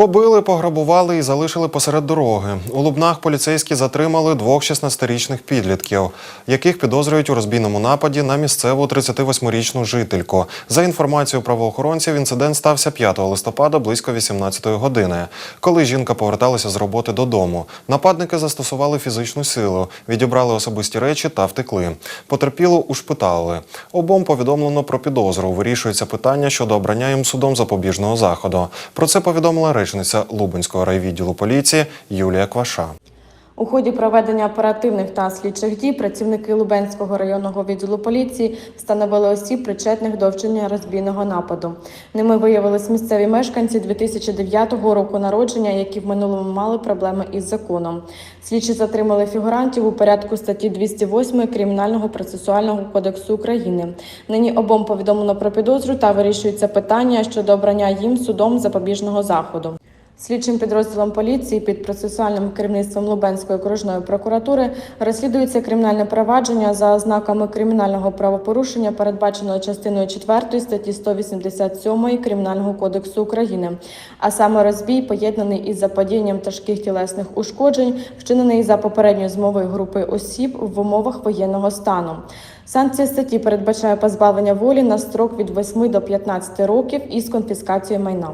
Побили, пограбували і залишили посеред дороги. У Лубнах поліцейські затримали двох 16-річних підлітків, яких підозрюють у розбійному нападі на місцеву 38-річну жительку. За інформацією правоохоронців, інцидент стався 5 листопада близько 18-ї години. Коли жінка поверталася з роботи додому, нападники застосували фізичну силу, відібрали особисті речі та втекли. Потерпілу ушпиталили. Обом повідомлено про підозру. Вирішується питання щодо обрання їм судом запобіжного заходу. Про це повідомила речниця Лубенського райвідділу поліції Юлія Кваша. У ході проведення оперативних та слідчих дій працівники Лубенського районного відділу поліції встановили осіб, причетних до вчинення розбійного нападу. Ними виявились місцеві мешканці 2009 року народження, які в минулому мали проблеми із законом. Слідчі затримали фігурантів у порядку статті 208 Кримінального процесуального кодексу України. Нині обом повідомлено про підозру та вирішується питання щодо обрання їм судом запобіжного заходу. Слідчим підрозділом поліції під процесуальним керівництвом Лубенської окружної прокуратури розслідується кримінальне провадження за ознаками кримінального правопорушення, передбаченого частиною 4 статті 187 Кримінального кодексу України, а саме розбій, поєднаний із заподіянням тяжких тілесних ушкоджень, вчинений за попередньою змовою групи осіб в умовах воєнного стану. Санкція статті передбачає позбавлення волі на строк від 8 до 15 років із конфіскацією майна.